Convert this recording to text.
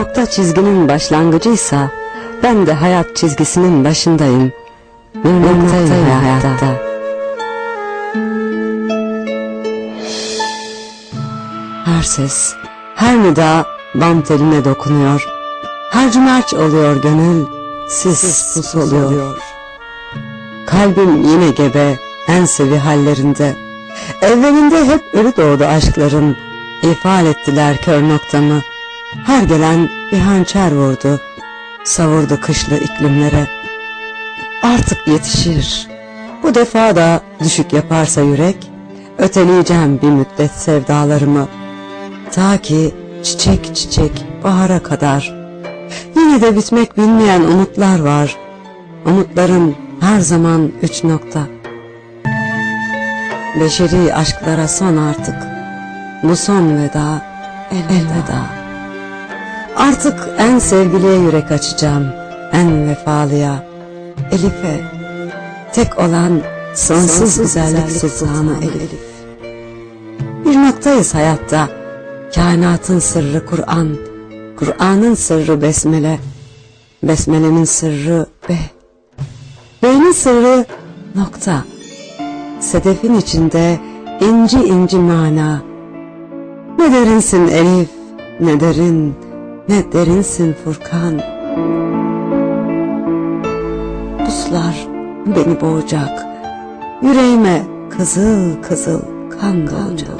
Nokta çizginin başlangıcıysa ben de hayat çizgisinin başındayım. Bir noktayım, hayatta. Her ses, her nida bam teline dokunuyor. Her cümerç oluyor gönül, sis pus oluyor. Kalbim yine gebe, en sevi hallerinde. Evvelinde hep ölü doğdu aşklarım. İfade ettiler kör noktamı. Her gelen bir hançer vurdu. Savurdu kışlı iklimlere. Artık yetişir. Bu defa da düşük yaparsa yürek, öteleyeceğim bir müddet sevdalarımı. Ta ki çiçek çiçek bahara kadar. Yine de bitmek bilmeyen umutlar var. Umutlarım her zaman üç nokta. Beşeri aşklara son artık. Bu son veda, elveda. Artık en sevgiliye yürek açacağım, en vefalıya, Elif'e. Tek olan sonsuz güzellik sultanı Elif. Bir noktayız hayatta. Kainatın sırrı Kur'an, Kur'an'ın sırrı besmele, besmelenin sırrı be. Beynin sırrı nokta. Sedefin içinde inci inci mana. Ne derinsin Elif, ne derin, ne derinsin Furkan. Puslar beni boğacak, yüreğime kızıl kızıl kan dolacak.